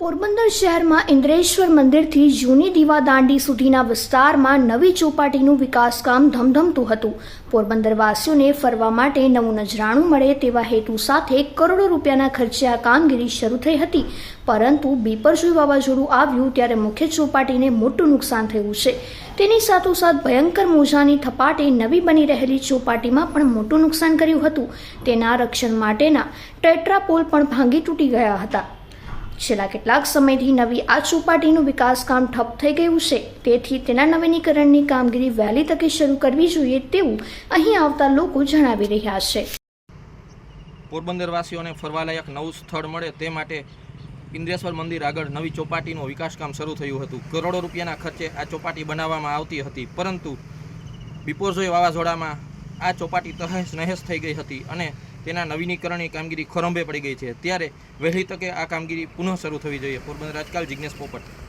પોરબંદર શહેરમાં ઇન્દ્રેશ્વર મંદિરથી જૂની દીવાદાંડી સુધીના વિસ્તારમાં નવી ચોપાટીનું વિકાસકામ ધમધમતું હતું. પોરબંદરવાસીઓને ફરવા માટે નવું નજરાણું મળે તેવા હેતુ સાથે કરોડો રૂપિયાના ખર્ચે આ કામગીરી શરૂ થઈ હતી. પરંતુ બીપરજોઈ વાવાઝોડું આવ્યું ત્યારે મુખ્ય ચોપાટીને મોટું નુકસાન થયું છે. તેની સાથોસાથ ભયંકર મોજાની થપાટે નવી બની રહેલી ચોપાટીમાં પણ મોટું નુકસાન કર્યું હતું. તેના રક્ષણ માટેના ટેટ્રાપોલ પણ ભાંગી તૂટી ગયા હતા. છેલ્લા કેટલાક સમયથી નવી આ ચોપાટીનું વિકાસકામ ઠપ થઈ ગયું છે. તેથી તેના નવીનીકરણની કામગીરી વહેલી તકે શરૂ કરવી જોઈએ તેવું અહીં આવતા લોકો જણાવી રહ્યા છે. પોરબંદરવાસીઓને ફરવાલાયક નવું સ્થળ મળે તે માટે ઇન્દ્રેશ્વર મંદિર આગળ નવી ચોપાટીનું વિકાસકામ શરૂ થયું હતું. કરોડો રૂપિયાના ખર્ચે આ ચોપાટી બનાવવામાં આવતી હતી, પરંતુ બિપોરજોય વાવાઝોડામાં આ ચોપાટી તહેશ નહેશ થઈ ગઈ હતી અને તેના નવીનીકરણની કામગીરી ખોરંભે પડી ગઈ છે. ત્યારે વહેલી તકે આ કામગીરી પુનઃ શરૂ થવી જોઈએ. પોરબંદર રાજકાલ જિજ્ઞેશ પોપટ.